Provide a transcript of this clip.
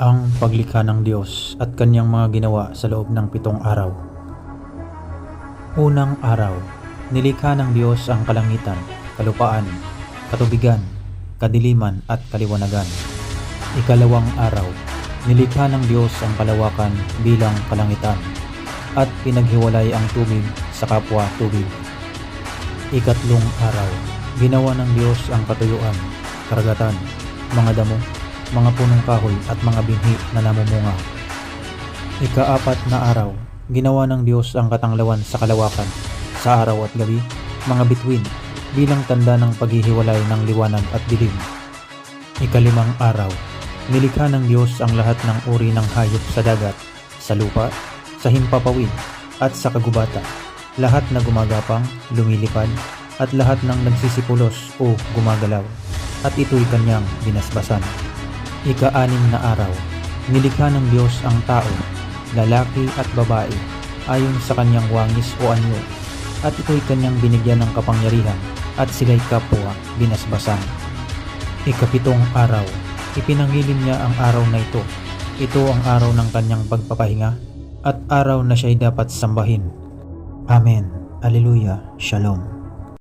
ang paglikha ng Diyos at kanyang mga ginawa sa loob ng pitong araw. Unang araw, nilikha ng Diyos ang kalangitan, kalupaan, katubigan, kadiliman at kaliwanagan. Ikalawang araw, nilikha ng Diyos ang kalawakan bilang kalangitan at pinaghiwalay ang tubig sa kapwa tubig. Ikatlong araw, ginawa ng Diyos ang katuyuan, karagatan, mga damo, mga punong kahoy at mga binhi na namumunga. Ikaapat na araw, ginawa ng Diyos ang katanglawan sa kalawakan, sa araw at gabi, mga bituin, bilang tanda ng paghihiwalay ng liwanag at dilim. Ikalimang araw, nilikha ng Diyos ang lahat ng uri ng hayop sa dagat, sa lupa, sa himpapawid, at sa kagubata, lahat na gumagapang, lumilipad, at lahat ng nagsisipulos o gumagalaw, at ito'y kanyang binasbasan. Ika-anim na araw, nilikha ng Diyos ang tao, lalaki at babae, ayon sa kanyang wangis o anyo, at ito'y kanyang binigyan ng kapangyarihan, at sila'y kapwa binasbasan. Ikapitong araw, ipinangilim niya ang araw na ito. Ito ang araw ng kanyang pagpapahinga, at araw na siya'y dapat sambahin. Amen. Alleluia. Shalom.